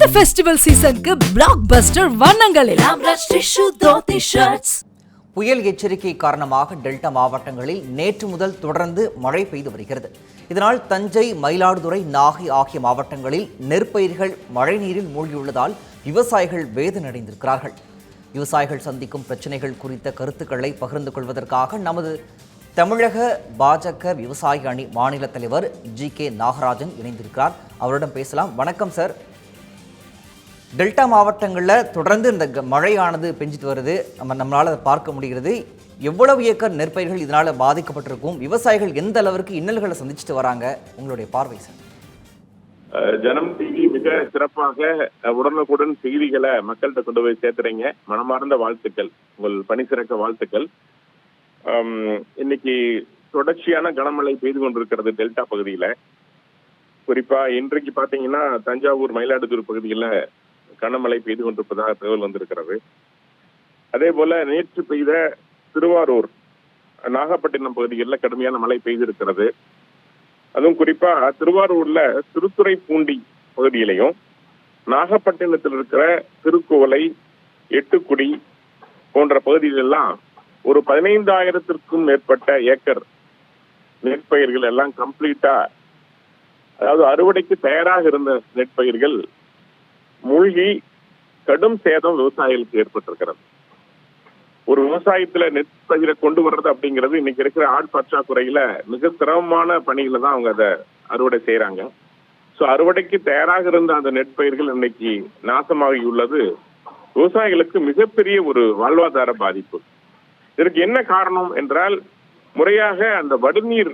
இந்த ஃபெஸ்டிவல் சீசனுக்கு பிளாக் பஸ்டர் வண்ணங்களில் புயல் எச்சரிக்கை காரணமாக டெல்டா மாவட்டங்களில் நேற்று முதல் தொடர்ந்து மழை பெய்து வருகிறது. இதனால் தஞ்சை மயிலாடுதுறை நாகை ஆகிய மாவட்டங்களில் நெற்பயிர்கள் மழைநீரில் மூழ்கியுள்ளதால் விவசாயிகள் வேதனடைந்திருக்கிறார்கள் விவசாயிகள் சந்திக்கும் பிரச்சனைகள் குறித்த கருத்துக்களை பகிர்ந்து கொள்வதற்காக நமது தமிழக பாஜக விவசாய அணி மாநில தலைவர் ஜி கே நாகராஜன் இணைந்திருக்கிறார். அவரிடம் பேசலாம். வணக்கம் சார். டெல்டா மாவட்டங்களில் தொடர்ந்து இந்த க- மழையானது பெஞ்சிட்டு வருது. நம்ம நம்மளால் அதை பார்க்க முடிகிறது. எவ்வளவு ஏக்கர் நெற்பயிர்கள் இதனால் பாதிக்கப்பட்டிருக்கும்? விவசாயிகள் எந்த அளவிற்கு இன்னல்களை சந்திச்சுட்டு வராங்க? உங்களுடைய பார்வை சார். ஜனம் டிவி மிக சிறப்பாக உடனுக்குடன் செய்திகளை மக்கள்கிட்ட கொண்டு போய் சேர்த்துறீங்க. மனமார்ந்த வாழ்த்துக்கள். உங்கள் பணி சிறக்க வாழ்த்துக்கள். இன்னைக்கு தொடர்ச்சியான கனமழை பெய்து கொண்டிருக்கிறது டெல்டா பகுதியில. குறிப்பா இன்றைக்கு பாத்தீங்கன்னா தஞ்சாவூர் மயிலாடுதுறை பகுதியில கனமழை பெய்து கொண்டிருப்பதாக தகவல் வந்திருக்கிறது. அதே போல நேற்று பெய்த திருவாரூர் நாகப்பட்டினம் பகுதிகளில் கடுமையான மழை பெய்திருக்கிறது. அதுவும் குறிப்பா திருவாரூர்ல திருத்துறைப்பூண்டி பகுதியிலையும் நாகப்பட்டினத்தில் இருக்கிற திருக்குவளை எட்டுக்குடி போன்ற பகுதிகளெல்லாம் ஒரு பதினைந்தாயிரத்திற்கும் மேற்பட்ட ஏக்கர் நெற்பயிர்கள் எல்லாம் கம்ப்ளீட்டா அதாவது அறுவடைக்கு தயாராக இருந்த நெற்பயிர்கள் மூழ்கி கடும் சேதம் விவசாயிகளுக்கு ஏற்பட்டிருக்கிறது. ஒரு விவசாயத்துல நெற்பயிரை கொண்டு வர்றது அப்படிங்கிறது இன்னைக்கு இருக்கிற ஆள் பற்றாக்குறையில மிக சிரமமான பணியில தான் அவங்க அதை அறுவடை செய்யறாங்க சோ அறுவடைக்கு தயாராக இருந்த அந்த நெற்பயிர்கள் இன்னைக்கு நாசமாகியுள்ளது விவசாயிகளுக்கு மிகப்பெரிய ஒரு வாழ்வாதார பாதிப்பு. இதற்கு என்ன காரணம் என்றால் முறையாக அந்த வடிநீர்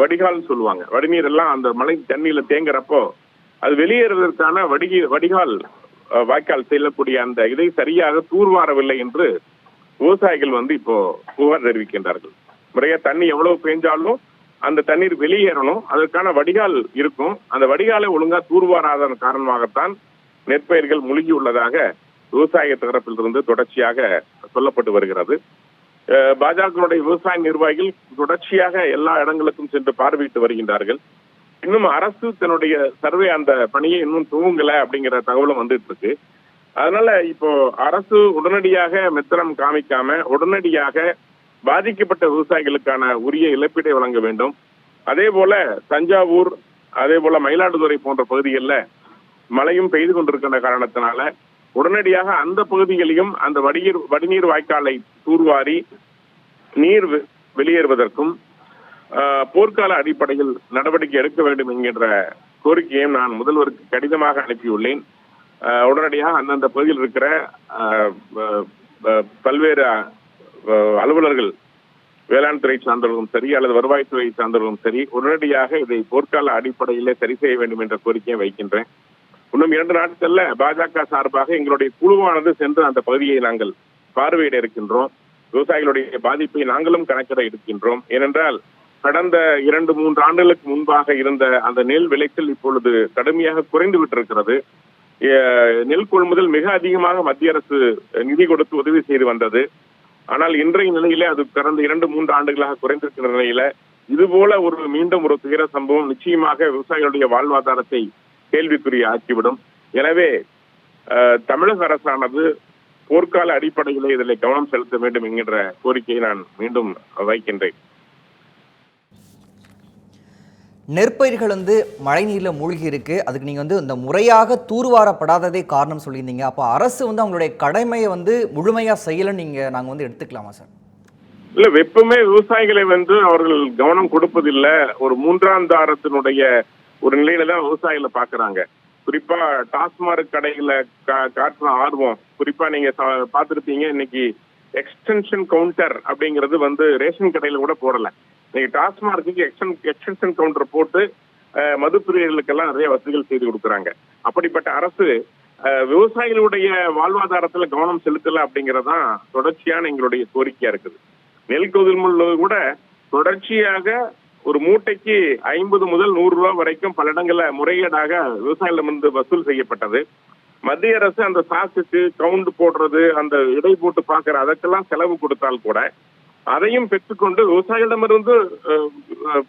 வடிகால்னு சொல்லுவாங்க. வடிநீர் எல்லாம் அந்த மழை தண்ணியில தேங்குறப்போ அது வெளியேறுவதற்கான வடிகி வடிகால் வாய்க்கால் செல்லக்கூடிய அந்த இதை சரியாக தூர்வாரவில்லை என்று விவசாயிகள் வந்து இப்போ புகார் தெரிவிக்கின்றார்கள். முறையா தண்ணி எவ்வளவு பெஞ்சாலும் அந்த தண்ணீர் வெளியேறணும். அதற்கான வடிகால் இருக்கும். அந்த வடிகாலை ஒழுங்கா தூர்வாராத காரணமாகத்தான் நெற்பயிர்கள் முழுகி உள்ளதாக விவசாய தரப்பிலிருந்து தொடர்ச்சியாக சொல்லப்பட்டு வருகிறது. அஹ் பாஜகவுடைய விவசாய நிர்வாகிகள் தொடர்ச்சியாக எல்லா இடங்களுக்கும் சென்று பார்வையிட்டு வருகின்றார்கள். இன்னும் அரசு தன்னுடைய சர்வே அந்த பணியை இன்னும் துவங்கல அப்படிங்கிற தகவலும் வந்துட்டு இருக்கு. அதனால இப்போ அரசு உடனடியாக மித்திரம் காமிக்காம உடனடியாக பாதிக்கப்பட்ட விவசாயிகளுக்கான உரிய இழப்பீட்டை வழங்க வேண்டும். அதே போல தஞ்சாவூர் அதே போல மயிலாடுதுறை போன்ற பகுதிகளில் மழையும் பெய்து கொண்டிருக்கின்ற காரணத்தினால உடனடியாக அந்த பகுதிகளையும் அந்த வடிநீர் வடிநீர் வாய்க்காலை தூர்வாரி நீர் வெ- வெளியேறுவதற்கும் போர்க்கால அடிப்படையில் நடவடிக்கை எடுக்க வேண்டும் என்கின்ற கோரிக்கையையும் நான் முதல்வருக்கு கடிதமாக அனுப்பியுள்ளேன். உடனடியாக அந்தந்த பகுதியில் இருக்கிற பல்வேறு அலுவலர்கள் வேளாண் துறை சார்ந்தவர்களும் சரி அல்லது வருவாய்த்துறை சார்ந்தவர்களும் சரி உடனடியாக இதை போர்க்கால அடிப்படையிலே சரி செய்ய வேண்டும் என்ற கோரிக்கையை வைக்கின்றேன். இன்னும் இரண்டு நாட்கள்ல பாஜக சார்பாக எங்களுடைய குழுவானது சென்று அந்த பகுதியை நாங்கள் பார்வையிட இருக்கின்றோம். விவசாயிகளுடைய பாதிப்பை நாங்களும் கணக்கிட இருக்கின்றோம். ஏனென்றால் கடந்த இரண்டு மூன்று ஆண்டுகளுக்கு முன்பாக இருந்த அந்த நெல் விளைச்சல் இப்பொழுது கடுமையாக குறைந்து விட்டிருக்கிறது. நெல் கொள்முதல் மிக அதிகமாக மத்திய அரசு நிதி கொடுத்து உதவி செய்து வந்தது. ஆனால் இன்றைய நிலையிலே அது கடந்த இரண்டு மூன்று ஆண்டுகளாக குறைந்திருக்கிற நிலையில. இது போல ஒரு மீண்டும் ஒரு துயர சம்பவம் நிச்சயமாக விவசாயிகளுடைய வாழ்வாதாரத்தை கேள்விக்குரிய ஆக்கிவிடும். எனவே தமிழக அரசானது போர்க்கால அடிப்படையிலே இதில் கவனம் செலுத்த வேண்டும் என்கின்ற கோரிக்கையை நான் மீண்டும் வைக்கின்றேன். நெற்பயிர்கள் வந்து மழைநீரில் மூழ்கி இருக்கு அதுக்கு நீங்கள் வந்து இந்த முறையாக தூர்வாரப்படாததே காரணம் சொல்லியிருந்தீங்க. அப்போ அரசு வந்து அவங்களுடைய கடமையை வந்து முழுமையாக செய்யலைன்னு நீங்கள் நாங்கள் வந்து எடுத்துக்கலாமா சார்? இல்லை வெப்பமே விவசாயிகளை வந்து அவர்கள் கவனம் கொடுப்பதில்லை. ஒரு மூன்றாம் தாரத்தினுடைய ஒரு நிலையில தான் விவசாயிகளை பார்க்குறாங்க குறிப்பா டாஸ்மாக் கடைகளை கா- காட்டுற ஆர்வம். குறிப்பா நீங்க சா- இன்னைக்கு எக்ஸ்டென்ஷன் கவுண்டர் அப்படிங்கிறது வந்து ரேஷன் கடையில கூட போடல. இன்னைக்கு டாஸ்மார்க்கு எக்ஸ்டன் எக்ஸ்டென்ஷன் கவுண்டர் போட்டு மது பிரியர்களுக்கெல்லாம் நிறைய வசதிகள் செய்து கொடுக்குறாங்க. அப்படிப்பட்ட அரசு விவசாயிகளுடைய வாழ்வாதாரத்துல கவனம் செலுத்தல அப்படிங்கறதான் தொடர்ச்சியான எங்களுடைய கோரிக்கையா இருக்குது. நெல் கொள்முதல் கூட தொடர்ச்சியாக ஒரு மூட்டைக்கு ஐம்பது முதல் நூறு ரூபாய் வரைக்கும் பல இடங்கள்ல முறைகேடாக விவசாயிகளிடமிருந்து வசூல் செய்யப்பட்டது. மத்திய அரசு அந்த சாக்குக்கு கவுண்ட் போடுறது அந்த இடை போட்டு பாக்குற அதற்கெல்லாம் செலவு கொடுத்தால் கூட அதையும் பெற்றுக்கொண்டு விவசாயிகளிடமிருந்து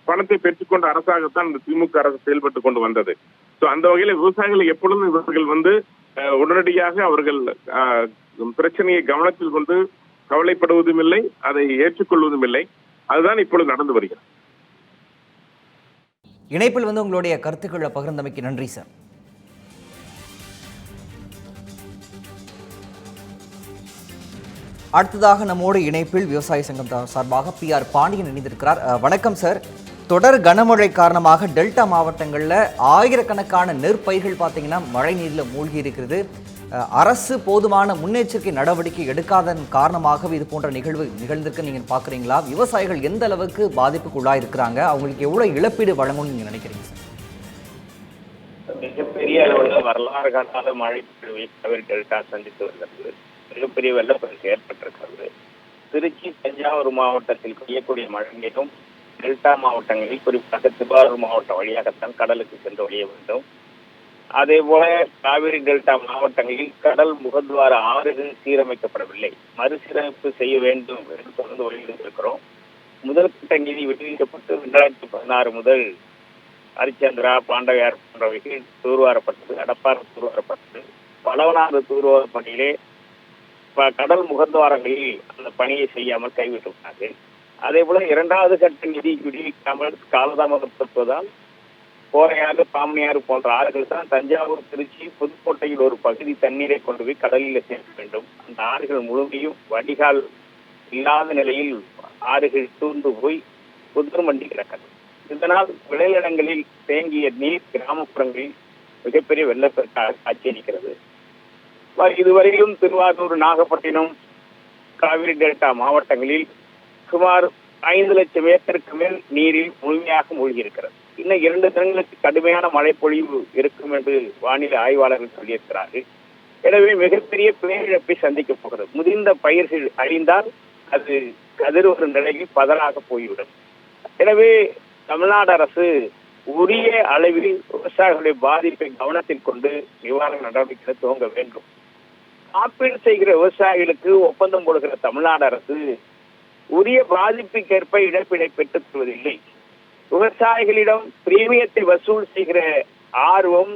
பணத்தை பெற்றுக்கொண்ட அரசாகத்தான் இந்த திமுக அரசு செயல்பட்டு கொண்டு வந்தது. ஸோ அந்த வகையில விவசாயிகள் எப்பொழுதும் இவர்கள் வந்து உடனடியாக அவர்கள் பிரச்சனையை கவனத்தில் கொண்டு கவலைப்படுவதும் இல்லை அதை ஏற்றுக்கொள்வதும் இல்லை. அதுதான் இப்பொழுது நடந்து வருகிறது. இணைப்பில் வந்து உங்களுடைய கருத்துக்களை பகிர்ந்தமைக்கு நன்றி சார். அடுத்ததாக நம்மோடு இணைப்பில் விவசாய சங்கம் சார்பாக பி ஆர் பாண்டியன் இணைந்திருக்கிறார். வணக்கம் சார். தொடர் கனமழை காரணமாக டெல்டா மாவட்டங்களில் ஆயிரக்கணக்கான நெற்பயிர்கள் பார்த்தீங்கன்னா மழை நீரில் மூழ்கி இருக்கிறது. அரசு போதுமான முன்னெச்சரிக்கை நடவடிக்கை எடுக்காதன் காரணமாகவே இது போன்ற நிகழ்வு நிகழ்ந்திருக்கு. நீங்கள் பார்க்குறீங்களா விவசாயிகள் எந்த அளவுக்கு பாதிப்புக்குள்ளாக இருக்கிறாங்க? அவங்களுக்கு எவ்வளோ இழப்பீடு வழங்கணும்னு நீங்கள் நினைக்கிறீங்க சார்? மிகப்பெரிய அளவில் வரலாறு காட்டாத மழை டெல்டா சந்தித்து வருகிறது மிகப்பெரிய வெள்ளப்பெருக்கு ஏற்பட்டிருக்கிறது. திருச்சி தஞ்சாவூர் மாவட்டத்தில் பெய்யக்கூடிய மழை நீரும் டெல்டா மாவட்டங்களில் குறிப்பாக திருவாரூர் மாவட்டம் வழியாகத்தான் கடலுக்கு சென்று ஒழிய வேண்டும். அதே போல காவிரி டெல்டா மாவட்டங்களில் கடல் முகத்வார ஆறுகள் சீரமைக்கப்படவில்லை. மறுசீரமைப்பு செய்ய வேண்டும் என்று தொடர்ந்து வலியுறுத்திருக்கிறோம் முதல் கட்ட நிதி விடுவிக்கப்பட்டு இரண்டாயிரத்தி பதினாறு முதல் ஹரிச்சந்திரா பாண்டவையார் போன்றவைகள் தூர்வாரப்பட்டது அடப்பாறு தூர்வாரப்பட்டது. பலவனாறு தூர்வார பணியிலே கடல் முகத்வாரங்களில் அந்த பணியை செய்யாமல் கைவிட்டுவிட்டார்கள். அதே போல இரண்டாவது கட்ட நிதி விடுவிக்காமல் காலதாமதப்படுத்துவதால் கோரையாறு பாமணியாறு போன்ற ஆறுகள் தான் தஞ்சாவூர் திருச்சி புதுக்கோட்டையில் ஒரு பகுதி தண்ணீரை கொண்டு போய் கடலில் சேர்க்க வேண்டும். அந்த ஆறுகள் முழுமையும் வடிகால் இல்லாத நிலையில் ஆறுகள் தூர்ந்து போய் புதர் மண்டி கிடக்கிறது. இதனால் விளைநிலங்களில் தேங்கிய நீர் கிராமப்புறங்களில் மிகப்பெரிய வெள்ளப்பெருக்காக காட்சியளிக்கிறது இதுவரையிலும் திருவாரூர் நாகப்பட்டினம் காவிரி டெல்டா மாவட்டங்களில் சுமார் ஐந்து லட்சம் ஏக்கருக்கு மேல் நீரில் முழுமையாக மூழ்கியிருக்கிறது. இன்னும் இரண்டு தினங்களுக்கு கடுமையான மழை பொழிவு இருக்கும் என்று வானிலை ஆய்வாளர்கள் சொல்லியிருக்கிறார்கள். எனவே மிகப்பெரிய பேரிழப்பை சந்திக்கப் போகிறது. முதிர்ந்த பயிர்கள் அழிந்தால் அது கதிர் ஒரு நிலையில் பதலாக போய்விடும். எனவே தமிழ்நாடு அரசு உரிய அளவில் விவசாயிகளுடைய பாதிப்பை கவனத்தில் கொண்டு நிவாரண நடவடிக்கைகளை துவங்க வேண்டும். காப்பீடு செய்கிற விவசாயிகளுக்கு ஒப்பந்தம் கொடுக்கிற தமிழ்நாடு அரசு உரிய பாதிப்புக்கேற்ப இழப்பீடை பெற்றுத் தருவதில்லை விவசாயிகளிடம் பிரீமியத்தை வசூல் செய்கிற ஆர்வம்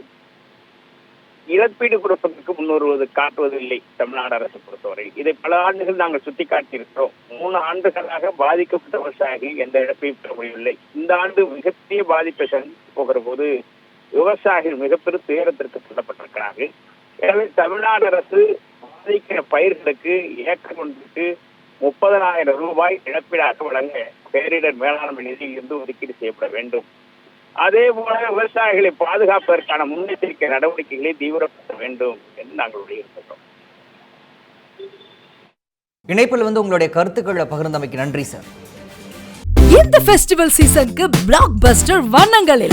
இழப்பீடு கொடுப்பதற்கு முன்வருவது காட்டுவதில்லை தமிழ்நாடு அரசு பொறுத்தவரை. இதை பல ஆண்டுகள் நாங்கள் சுட்டிக்காட்டியிருக்கிறோம். மூணு ஆண்டுகளாக பாதிக்கப்பட்ட விவசாயிகள் எந்த இழப்பையும் பெற முடியவில்லை. இந்த ஆண்டு மிகப்பெரிய பாதிப்பை சந்தித்து போகிற போது விவசாயிகள் மிகப்பெரும் துயரத்திற்கு சொல்லப்பட்டிருக்கிறார்கள் எனவே தமிழ்நாடு அரசு பாதிக்கிற பயிர்களுக்கு ஏக்கர் ஒன்றுக்கு முப்பதனாயிரம் ரூபாய் இழப்பீடாக வழங்க பேரிடர் மேலாண்மை நிதியில் இருந்து ஒதுக்கீடு செய்யப்பட வேண்டும். அதே போல விவசாயிகளை பாதுகாப்பதற்கான முன்னெச்சரிக்கை நடவடிக்கைகளை தீவிரப்படுத்த வேண்டும் என்று நாங்கள் வலியுறுத்துகிறோம். இணைப்பில் வந்து உங்களுடைய கருத்துக்களை பகிர்ந்தமைக்கு நன்றி சார். இந்த ஃபெஸ்டிவல் சீசனுக்கு பிளாக் பஸ்டர் வண்ணங்கள்